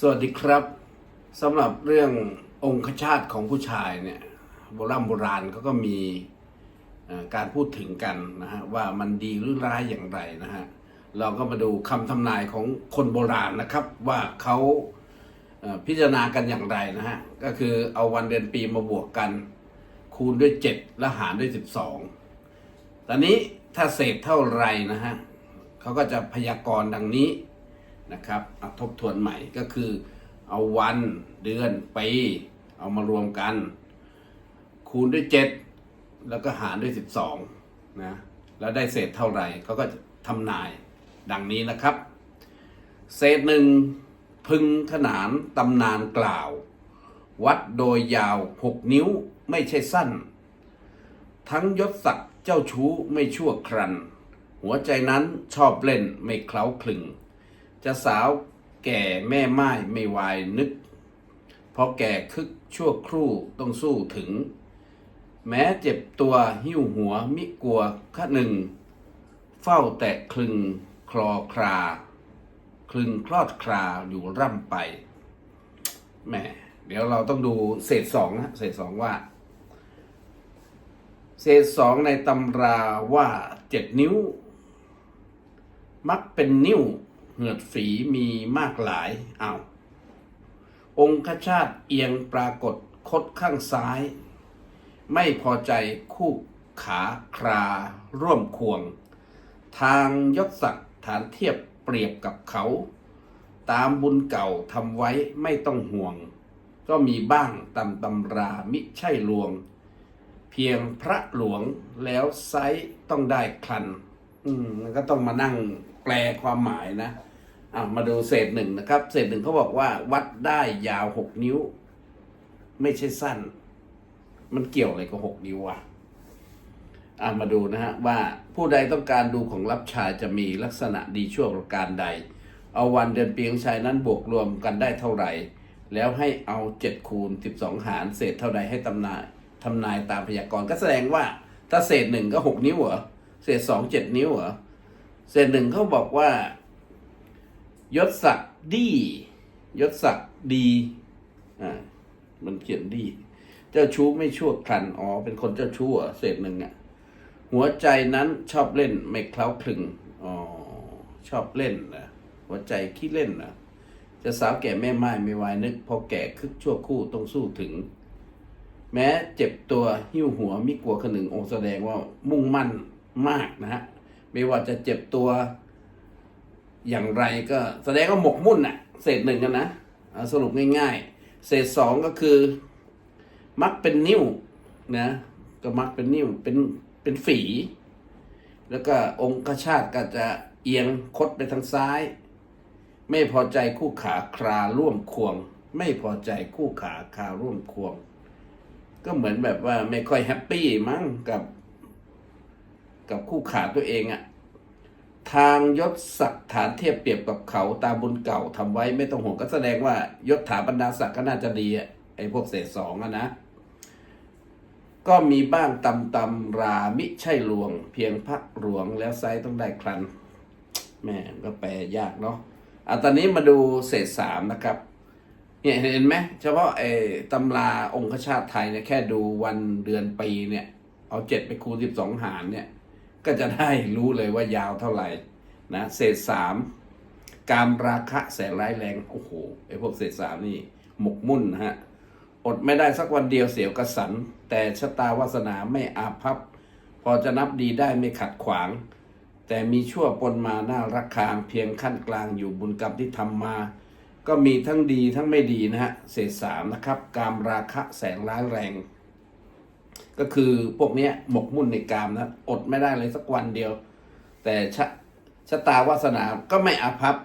สวัสดีครับสำหรับเรื่ององคชาตของผู้ชายเนี่ยโบราณโบราณเขาก็มีการพูดถึงกันนะฮะว่ามันดีหรือร้ายอย่างไรนะฮะเราก็มาดูคำทำนายของคนโบราณนะครับ ว่าเขาพิจารณากันอย่างไรนะฮะก็คือเอาวันเดือนปีมาบวกกัน คูณด้วย 7 และหารด้วย 12 ตอนนี้ถ้าเศษเท่าไรนะฮะเขาก็จะพยากรณ์ดังนี้ นะครับเอาทบทวนใหม่ก็คือ เอาวันเดือนปีเอามารวมกัน คูณด้วย 7 แล้วก็หารด้วย 12นะแล้วได้เศษเท่าไหร่เขาก็จะทำนายดังนี้นะครับ เศษหนึ่งพึงขนานตำนานกล่าว วัดโดยยาว 6 นิ้วไม่ใช่สั้น ทั้งยศศักดิ์เจ้าชู้ไม่ชั่วครัน หัวใจนั้นชอบเล่นไม่เคล้าคลึง จะสาวแก่แม่ไม้ไม่วายนึก พอแก่คึกชั่วครู่ต้องสู้ถึง แม้เจ็บตัวหิ้วหัวมิกลัวขะหนึ่ง เฝ้าแต่คลึงคลอคราคลึงคลอดคราอยู่ร่ำไปแหมเดี๋ยวเราต้องดูเศษสองนะเศษสองว่า เศษสองในตำราว่าเจ็ดนิ้ว มักเป็นนิ้ว เหงือดฝีมีมากหลายเอาองคชาตเอียงปรากฏคดข้างซ้าย ไม่พอใจคู่ขาคราร่วมควง ทางยศศักดิ์ฐานเทียบเปรียบกับเขา ตามบุญเก่าทำไว้ไม่ต้องห่วง ก็มีบ้างตำตำรามิใช่ลวง เพียงพระหลวงแล้วไซส์ต้องได้คลัน อืมก็ต้องมานั่งแปลความหมายนะ อะมาดูเศษหนึ่งนะครับ เศษหนึ่งเขาบอกว่า วัดได้ยาวหกนิ้ว ไม่ใช่สั้น มันเกี่ยวอะไรกับหกนิ้ววะอะมาดูนะฮะว่าผู้ใดต้องการดูของรับชาจะมีลักษณะดีชั่วประการใด เอาวันเดือนปีของชายนั้นบวกรวมกันได้เท่าไหร่ แล้วให้เอาเจ็ดคูณสิบสองหารเศษเท่าใดให้ตำนายทำนายตามพยากรณ์ก็แสดงว่า ถ้าเศษหนึ่งก็หกนิ้วเหรอเศษสองเจ็ดนิ้วเหรอเศษหนึ่งเขาบอกว่า ยศศักดิ์ดียศศักดิ์ดีอ่ามันเขียนดี เจ้าชู้ไม่ชั่วครันอ๋อเป็นคนเจ้าชู้เหรอเศษหนึ่งอะหัวใจนั้นชอบเล่นไม่เคล้าคลึงอ๋อชอบเล่นนะหัวใจขี้เล่นนะจะสาวแก่แม่ไม้ไม่วายนึกพอแก่คึกชั่วคู่ต้องสู้ถึง แม้เจ็บตัวหิ้วหัวมิกลัวขนึงองแสดงว่ามุ่งมั่นมากนะฮะไม่ว่าจะเจ็บตัว อย่างไรก็แสดงว่าหมกมุ่นน่ะเศษหนึ่งกันนะสรุปง่ายๆ เศษสองก็คือ มักเป็นนิ้วนะก็มักเป็นนิ้วเป็นเป็นฝี แล้วก็องค์ชาติก็จะเอียงคดไปทางซ้าย ไม่พอใจคู่ขาคราร่วมควง ไม่พอใจคู่ขาคาร่วมควง ก็เหมือนแบบว่าไม่ค่อยแฮปปี้มั้งกับ กับคู่ขาตัวเองอะ ทางยศศักดิ์ฐานเทียบเปรียบกับเขาตามบุญเก่าทำไว้ไม่ต้องห่วงก็แสดงว่ายศถาบรรดาศักดิ์ก็น่าจะดีอะไอ้พวกเศษสองอะนะ ก็มีบ้างตำตำรามิใช่ลวง เพียงพระหลวงแล้วไซส์ต้องได้ครันแม่ก็แปลยากเนาะอะตอนนี้มาดูเศษสามนะครับเนี่ยเห็นไหมเฉพาะไอ้ตำราองคชาติไทยเนี่ยแค่ดูวันเดือนปีเนี่ย เอาเจ็ดไปคูณสิบสองหารเนี่ย ก็จะได้รู้เลยว่ายาวเท่าไหร่นะเศษสามการราคะแสนร้ายแรงโอ้โหไอ้พวกเศษสามนี่หมกมุ่นนะฮะอดไม่ได้สักวันเดียวเสียวกระสัน แต่ชะตาวาสนาไม่อาภัพ พอจะนับดีได้ไม่ขัดขวาง แต่มีชั่วปนมาหน้ารักคางเพียงขั้นกลางอยู่บุญกรรมที่ทำมา ก็มีทั้งดีทั้งไม่ดีนะฮะเศษสามนะครับ กามราคะแสนร้ายแรง ก็คือพวกเนี้ยหมกมุ่นในกามนะอดไม่ได้เลยสักวันเดียว แต่ชะชะตาวาสนาก็ไม่อาภัพ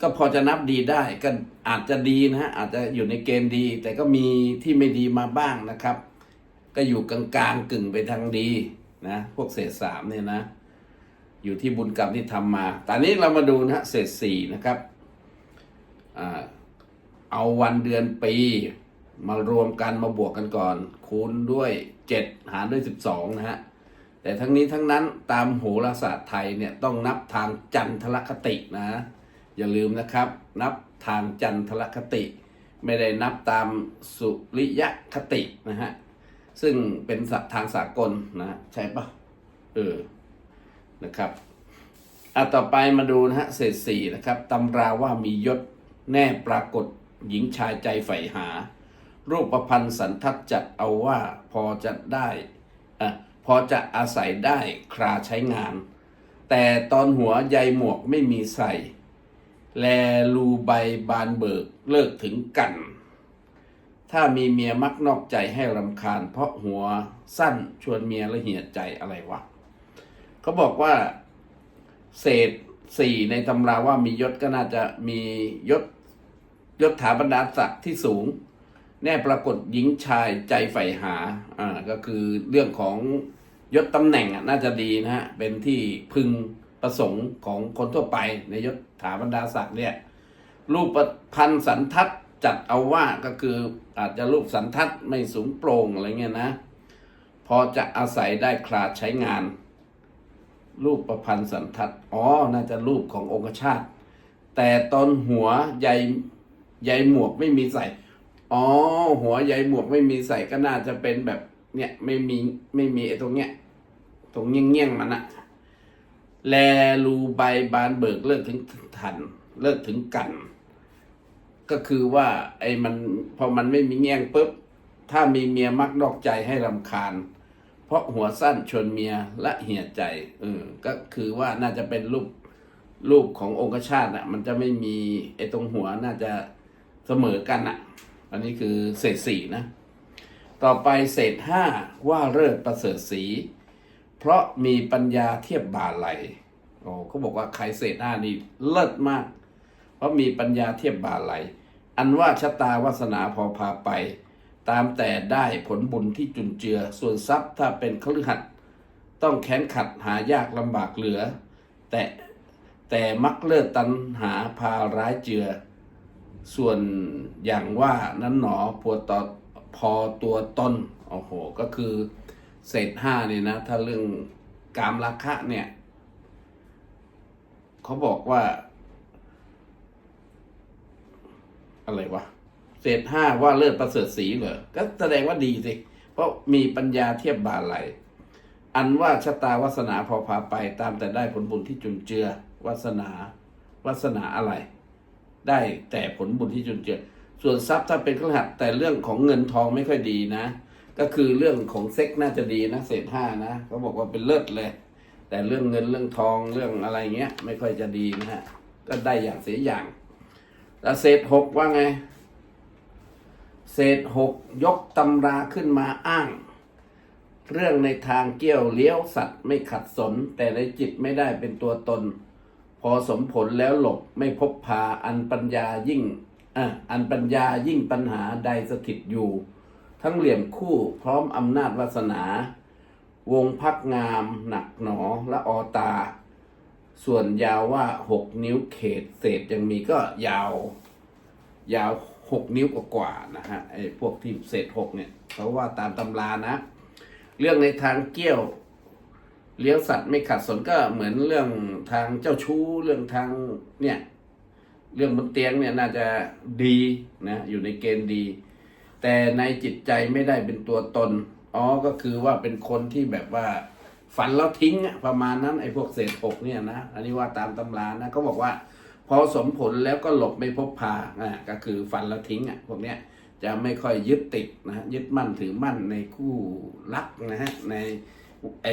ก็พอจะนับดีได้ก็อาจจะดีนะฮะอาจจะอยู่ในเกณฑ์ดี แต่ก็มีที่ไม่ดีมาบ้างนะครับ ก็อยู่กลางๆกึ่งไปทางดีนะพวกเศษสามเนี่ยนะ อยู่ที่บุญกรรมที่ทำมาตอนนี้เรามาดูนะฮะเศษสี่นะครับอเอาวันเดือนปี มารวมกันมาบวกกันก่อน คูณด้วยเจ็ดหารด้วยสิบสองนะฮะ แต่ทั้งนี้ทั้งนั้นตามโหราศาสตร์ไทยเนี่ยต้องนับทางจันทรคตินะ อย่าลืมนะครับ นับทางจันทรคติ ไม่ได้นับตามสุริยคตินะฮะ ซึ่งเป็นศัพท์ทางสากลนะฮะใช่ปะเออ นะครับอะต่อไปมาดูนะฮะเศษสี่นะครับตำราว่ามียศแน่ปรากฏหญิงชายใจใฝ่หา รูปประพันธ์สันทัดจัดเอาว่าพอจะได้อะพอจะอาศัยได้คราใช้งาน แต่ตอนหัวใยหมวกไม่มีใส่ แลรูใบบานเบิกเลิกถึงกัน ถ้ามีเมียมักนอกใจให้รำคาญ เพราะหัวสั้นชวนเมียละเหียดใจอะไรวะเขาบอกว่าเศษสี่ในตำราว่ามียศก็น่าจะมียศยศถาบรรดาศักดิ์ที่สูง แน่ปรากฏหญิงชายใจใฝ่หาอ่าก็คือเรื่องของยศตำแหน่งน่าจะดีนะฮะเป็นที่พึงประสงค์ของคนทั่วไปในยศถาบรรดาศักดิ์เนี่ยรูปพันธ์สันทัดจัดเอาว่าก็คืออาจจะรูปสันทัดไม่สูงโปร่งอะไรเงี้ยนะ พอจะอาศัยได้คลาดใช้งาน รูปประพันธ์สันทัดอ๋อน่าจะรูปขององคชาตแต่ตอนหัวใยใยหมวกไม่มีใส่ อ๋อ หัวใยหมวกไม่มีใส่ก็น่าจะเป็นแบบ เนี่ย ไม่มีไม่มีไอ้ตรงเนี้ยตรงเงี้ยงๆมันอะแลรูใบบานเบิกเลิกถึงทัน เลิกถึงกัน ก็คือว่า ไอ้มันพอมันไม่มีเงี้ยงปุ๊บถ้ามีเมียมักนอกใจให้รำคาญ เพราะหัวสั้นชนเมียและเหี่ยใจเออก็คือว่าน่าจะเป็นรูปรูปขององคชาตอะ มันจะไม่มีไอ้ตรงหัวน่าจะเสมอกันอะ อันนี้คือเศษสี่นะ ต่อไปเศษห้าว่าเลิศประเสริฐสี เพราะมีปัญญาเทียบบาไหลโอ้เขาบอกว่าใครเศษห้านี่เลิศมาก เพราะมีปัญญาเทียบบาไหล อันว่าชะตาวาสนาพอพาไป ตามแต่ได้ผลบุญที่จุนเจือ ส่วนทรัพย์ถ้าเป็นคฤหัสถ์ต้องแค้นขัดหายากลำบากเหลือ แต่แต่มักเลิศตันหาพาร้ายเจือ ส่วนอย่างว่านั้นหนอพอต่อพอตัวตนโอ้โหก็คือเศษห้าเนี่ยนะ ถ้าเรื่องกามราคะเนี่ยเขาบอกว่า อะไรวะเศษห้าว่าเลิศประเสริฐสีเหรอก็แสดงว่าดีสิ เพราะมีปัญญาเทียบบาไหลอันว่าชะตาวาสนาพอพาไปตามแต่ได้ผลบุญที่จุนเจือวาสนาวาสนาอะไร ได้แต่ผลบุญที่จุนเจือส่วนทรัพย์ถ้าเป็นเครืองหัดแต่เรื่องของเงินทองไม่ค่อยดีนะ ก็คือเรื่องของเซ็กน่าจะดีนะเศษห้านะเขาบอกว่าเป็นเลิศเลย แต่เรื่องเงินเรื่องทองเรื่องอะไรเงี้ย ไม่ค่อยจะดีนะฮะก็ได้อย่างเสียอย่างแล้วเศษหกว่าไง เศษหกยกตำราขึ้นมาอ้าง เรื่องในทางเกี้ยวเลี้ยวสัตว์ไม่ขัดสน แต่ในจิตไม่ได้เป็นตัวตน อสมผลแล้วหลบไม่พบพาอันปัญญายิ่งอะอันปัญญายิ่งปัญหาใดสถิตอยู่ ทั้งเหลี่ยมคู่พร้อมอำนาจวาสนา วงพักงามหนักหนอและออตา ส่วนยาวว่าหกนิ้วเขตเศษยังมีก็ยาว ยาวหกนิ้วกว่านะฮะไอ้พวกที่เศษหกเนี่ยเขาว่าตามตำรานะ เรื่องในทางเกี้ยว เลี้ยวสัตว์ไม่ขัดสนก็เหมือนเรื่องทางเจ้าชู้เรื่องทางเนี่ยเรื่องบนเตียงเนี่ยน่าจะดีนะอยู่ในเกณฑ์ดี แต่ในจิตใจไม่ได้เป็นตัวตนอ๋อก็คือว่าเป็นคนที่แบบว่า ฝันแล้วทิ้งประมาณนั้นไอ้พวกเศษหกเนี่ยนะอันนี้ว่าตามตำรานะเขาบอกว่า พอสมผลแล้วก็หลบไม่พบพาอ่าก็คือฝันแล้วทิ้งอะพวกเนี้ยจะไม่ค่อยยึดติดนะฮะยึดมั่นถือมั่นในคู่รักนะฮะในไอ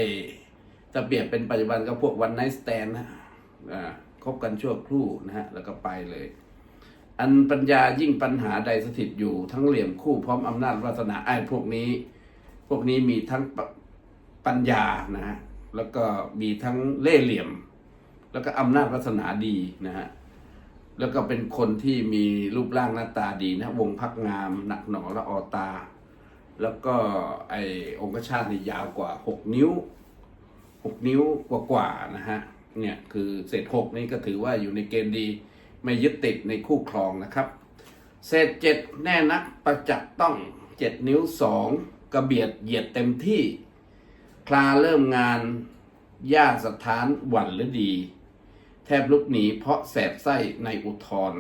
จะเปรียบเป็นปัจจุบันก็พวกวันไนสแตนนะอ่าคบกันชั่วครู่นะฮะ แล้วก็ไปเลย อันปัญญายิ่งปัญหาใดสถิตอยู่ทั้งเหลี่ยมคู่พร้อมอำนาจวาสนาไอ้พวกนี้ พวกนี้มีทั้งปปัญญานะฮะ แล้วก็มีทั้งเล่เหลี่ยม แล้วก็อำนาจวาสนาดีนะฮะ แล้วก็เป็นคนที่มีรูปร่างหน้าตาดีนะวงพักงาม หนักหนอและออตา แล้วก็ไอองคชาตินี่ยาวกว่าหกนิ้ว หกนิ้วกว่าๆนะฮะเนี่ยคือเศษหกนี่ก็ถือว่าอยู่ในเกณฑ์ดีไม่ยึดติดในคู่ครองนะครับ เศษเจ็ดแน่นักประจักษ์ต้องเจ็ดนิ้วสองกระเบียดเหยียดเต็มที่ คลาเริ่มงานญาสถานหวันหรือดี แทบลุกหนีเพราะแสบไส้ในอุทธร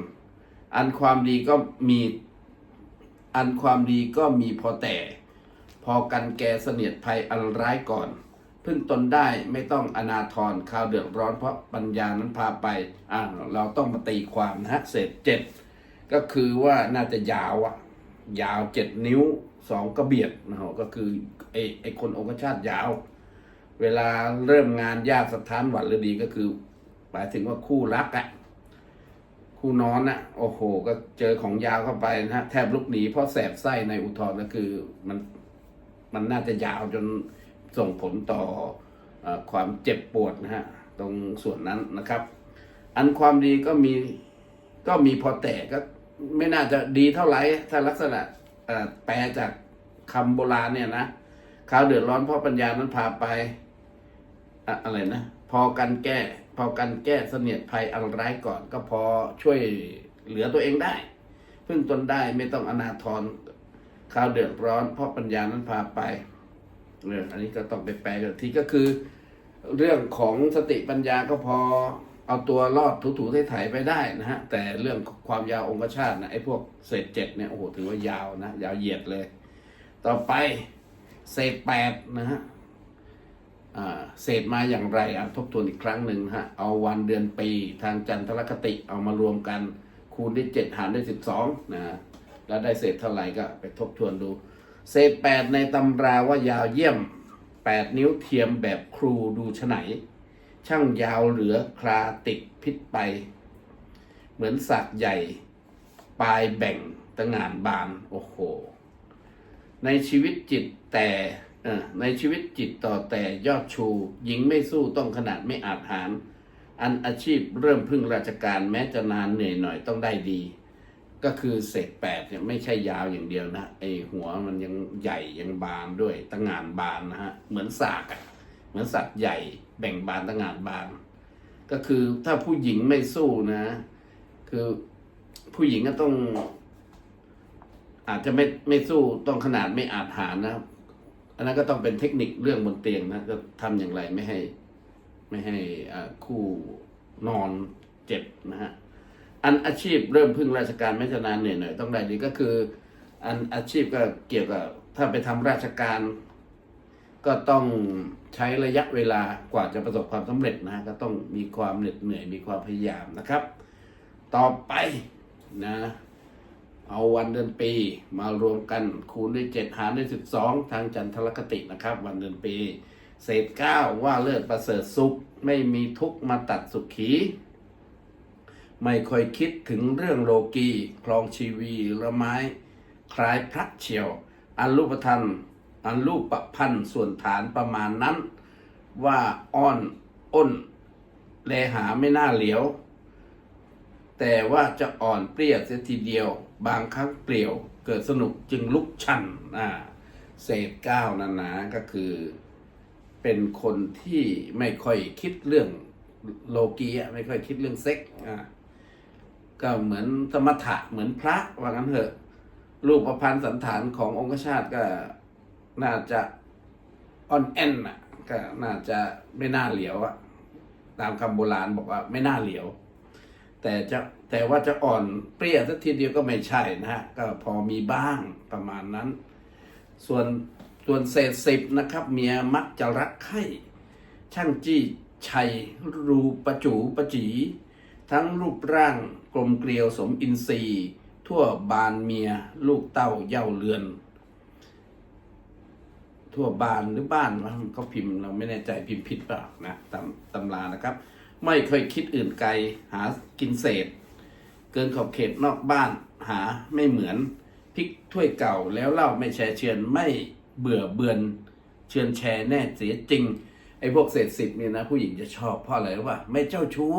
อันความดีก็มีอันความดีก็มีพอแต่ พอกันแกเสนียดภัยอันร้ายก่อน พึ่งตนได้ไม่ต้องอนาทรข่าวเดือดร้อนเพราะปัญญานั้นพาไปอ่าเราต้องมาตีความนะฮะเศษเจ็ดก็คือว่าน่าจะยาวอะยาวเจ็ดนิ้วสองกระเบียดนะฮะก็คือไอไอคนองคชาติยาว เวลาเริ่มงานญาติสถานหวัดหรือดีก็คือหมายถึงว่าคู่รักอะคู่นอนอะโอ้โห ก็เจอของยาวเข้าไปนะฮะแทบลุกหนีเพราะแสบไส้ในอุทธรณ์ก็คือมันมันน่าจะยาวจน ส่งผลต่ออความเจ็บปวดนะฮะตรงส่วนนั้นนะครับ อันความดีก็มีก็มีพอแต่ก็ไม่น่าจะดีเท่าไหร่ถ้าลักษณะแปลจากคำโบราณเนี่ยนะข่าวเดือดร้อนเพราะปัญญานั้นพาไปอะอะไรนะพอกันแก้ พอกันแก้เสนียดภัยอันร้ายก่อน ก็พอช่วยเหลือตัวเองได้พึ่งตนได้ไม่ต้องอนาทรข่าวเดือดร้อนเพราะปัญญานั้นพาไป เรื่องอันนี้ก็ต้องไปแปลกันทีก็คือ เรื่องของสติปัญญาก็พอเอาตัวรอดถูๆไถๆไปได้นะฮะ แต่เรื่องความยาวองคชาตินะไอ้พวกเศษเจ็ดเนี่ยโอ้โหถือว่ายาวนะยาวเหยียดเลย ต่อไปเศษแปดนะฮะอ่าเศษมาอย่างไรอะทบทวนอีกครั้งหนึ่งฮะเอาวันเดือนปีทางจันทรคติเอามารวมกัน คูณด้วยเจ็ดหารด้วยสิบสองนะฮะแล้วได้เศษเท่าไหร่ก็ไปทบทวนดู เศษแปดในตำราว่ายาวเยี่ยมแปดนิ้วเทียมแบบครูดูฉไหน ช่างยาวเหลือคลาติดพิษไป เหมือนสักใหญ่ ปลายแบ่งตะงานบาน โอ้โห ในชีวิตจิตแต่ในชีวิตจิตต่อแต่ยอดชู หญิงไม่สู้ต้องขนาดไม่อาจหาร อันอาชีพเริ่มพึ่งราชการแม้จะนานเหนื่อยหน่อยต้องได้ดี ก็คือเศษแปดเนี่ยไม่ใช่ยาวอย่างเดียวนะไอหัวมันยังใหญ่ยังบานด้วยตั้งงานบานนะฮะเหมือนสากอะเหมือนสัตว์ใหญ่แบ่งบานตั้งงานบาน ก็คือถ้าผู้หญิงไม่สู้นะ คือผู้หญิงก็ต้อง อาจจะไม่ไม่สู้ต้องขนาดไม่อาจหารนะอันนั้นก็ต้องเป็นเทคนิคเรื่องบนเตียงนะจะทำอย่างไรไม่ให้ ไม่ให้อ่คู่นอนเจ็บนะฮะ อันอาชีพเริ่มพึ่งราชการไม่จะนานเหนื่อยหน่อยต้องได้ดีก็คือ อันอาชีพก็เกี่ยวกับถ้าไปทำราชการ ก็ต้องใช้ระยะเวลากว่าจะประสบความสำเร็จนะ ก็ต้องมีความเหน็ดเหนื่อยมีความพยายามนะครับ ต่อไปนะ เอาวันเดือนปีมารวมกันคูณด้วยเจ็ดหารด้วยสิบสองทางจันทรคตินะครับ วันเดือนปี เศษเก้าว่าเลิศประเสริฐสุข ไม่มีทุกข์มาตัดสุขี ไม่ค่อยคิดถึงเรื่องโลกีคลองชีวีละไม้ คล้ายพระเฉียว อันรูปทันอันรูปประพันธ์ส่วนฐานประมาณนั้น ว่าอ้อนอ้น แลหาไม่น่าเหลียว แต่ว่าจะอ่อนเปรี้ยเสียทีเดียว บางครั้งเปลี่ยวเกิดสนุกจึงลุกชันอ่าเศษเก้านานาก็คือ เป็นคนที่ไม่ค่อยคิดเรื่องโลกีอะไม่ค่อยคิดเรื่องเซ็กอ่า ก็เหมือนสมถะเหมือนพระว่างั้นเถอะ รูปประพันธ์สันฐานขององคชาติก็น่าจะอ่อนแอนน่ะก็น่าจะไม่น่าเหลียวอะตามคำโบราณบอกว่าไม่น่าเหลียว แต่จะแต่ว่าจะอ่อนเปรี้ยสักทีเดียวก็ไม่ใช่นะฮะก็พอมีบ้างประมาณนั้น ส่วนส่วนเศษสิบนะครับ เมียมักจะรักใคร่ช่างจี้ชัยรูประจูประจี ทั้งรูปร่าง กลมเกลียวสมอินทรีย์ ทั่วบานเมียลูกเต้าเย่าเรือน ทั่วบานหรือบ้านวะเขาพิมพ์เราไม่แน่ใจพิมพ์ผิดเปล่านะตำตำรานะครับ ไม่เคยคิดอื่นไกลหากินเศษ เกินขอบเขตนอกบ้านหาไม่เหมือนพริกถ้วยเก่าแล้วเล่าไม่แชร์เชือนไม่เบื่อเบือนเชือนแชร์แน่เสียจริงไอ้พวกเศษสิบเนี่ยนะผู้หญิงจะชอบเพราะอะไรรู้ป่ะไม่เจ้าชู้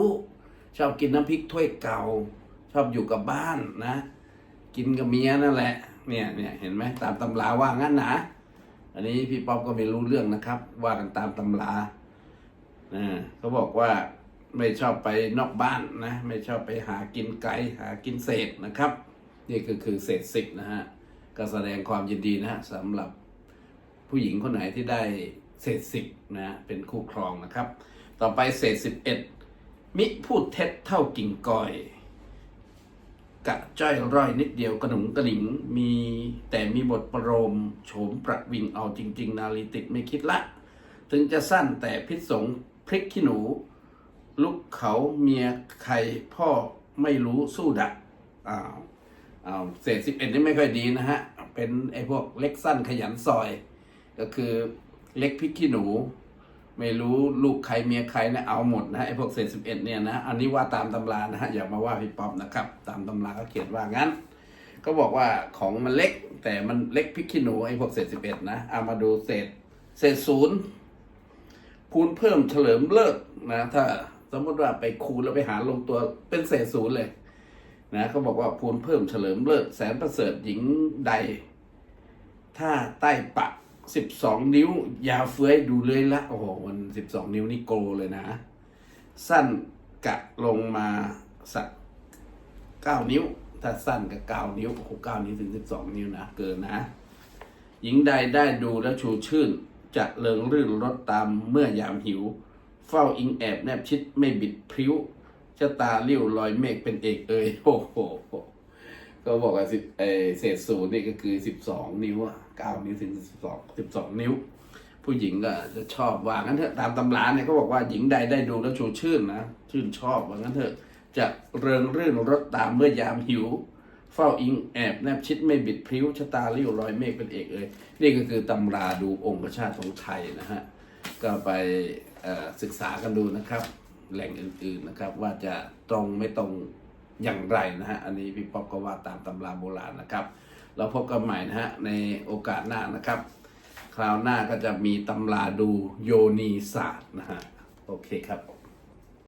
ชอบกินน้ำพริกถ้วยเก่า ชอบอยู่กับบ้านนะ กินกับเมียนั่นแหละ เนี่ยเนี่ยเห็นไหมตามตำราว่างั้นนะอันนี้พี่ป๊อปก็ไม่รู้เรื่องนะครับ ว่ากันตามตำราอ่าเขาบอกว่าไม่ชอบไปนอกบ้านนะ ไม่ชอบไปหากินไก่หากินเศษนะครับ นี่คือคือเศษสิบนะฮะก็แสดงความยินดีนะฮะสำหรับผู้หญิงคนไหนที่ได้เศษสิบนะ เป็นคู่ครองนะครับ ต่อไปเศษสิบเอ็ด มิพูดเท็จเท่ากิ่งก้อย กะจ้อยร่อยนิดเดียวกระหนุงกระหนิงมีแต่มีบทประโลมโฉมประวิงเอาจริง ๆ นาลีติดไม่คิดละ ถึงจะสั้นแต่พิษสงพริกขี้หนู ลูกเขาเมียใครพ่อไม่รู้สู้ดักอ้าวอ้าวเศษสิบเอ็ดนี่ไม่ค่อยดีนะฮะ เป็นไอ้พวกเล็กสั้นขยันซอย ก็คือเล็กพริกขี้หนู ไม่รู้ลูกใครเมียใครนะเอาหมดนะไอ้พวกเศษสิบเอ็ดเนี่ยนะอันนี้ว่าตามตำรานะฮะอย่ามาว่าพี่ป๊อปนะครับ ตามตำราก็เขียนว่างั้น ก็บอกว่าของมันเล็ก แต่มันเล็กพริกขี้หนูไอ้พวกเศษสิบเอ็ดนะเอามาดูเศษเศษศูนย์คูณเพิ่มเฉลิมเลิศนะ ถ้าสมมติว่าไปคูณแล้วไปหารลงตัวเป็นเศษศูนย์เลยนะเขาบอกว่าพูนเพิ่มเฉลิมเลิศแสนประเสริฐหญิงใด ถ้าใต้ปะ สิบสองนิ้ว ยาวเฟื้อยดูเลยละ โอ้โหมันสิบสองนิ้วนี่โกเลยนะ สั้นกะลงมาสักเก้านิ้ว ถ้าสั้นกับเก้านิ้วโอ้โหเก้านิ้วถึงสิบสองนิ้วนะ เกินนะ หญิงใดได้ดูแล้วชูชื่นจะเริงรื่นรถตามเมื่อยามหิว เฝ้าอิงแอบแนบชิดไม่บิดพริ้วชะตาเลี้ยวลอยเมฆเป็นเอกเอ่ยโอ้โหก็บอกว่าสิบเออเศษศูนย์นี่ก็คือสิบสองนิ้วอะ เก้านิ้วถึงสิบสองสิบสองนิ้ว ผู้หญิงก็จะชอบว่างั้นเถอะตามตำราเนี่ยก็บอกว่าหญิงใดได้ดูแล้วชูชื่นนะชื่นชอบว่างั้นเถอะจะเริงรื่นรถตามเมื่อยามหิว เฝ้าอิงแอบแนบชิดไม่บิดพริ้วชะตาเลี้ยวรอยเมฆเป็นเอกเอ่ยนี่ก็คือตำราดูองค์ชาติของไทยนะฮะก็ไปศึกษากันดูนะครับ แหล่งอื่นๆนะครับ ว่าจะตรงไม่ตรงอย่างไรนะฮะอันนี้พี่ป๊อปก็ว่าตามตำราโบราณนะครับ เราพบกันใหม่นะฮะในโอกาสหน้านะครับ คราวหน้าก็จะมีตำราดูโยนีศาสตร์นะฮะ โอเคครับ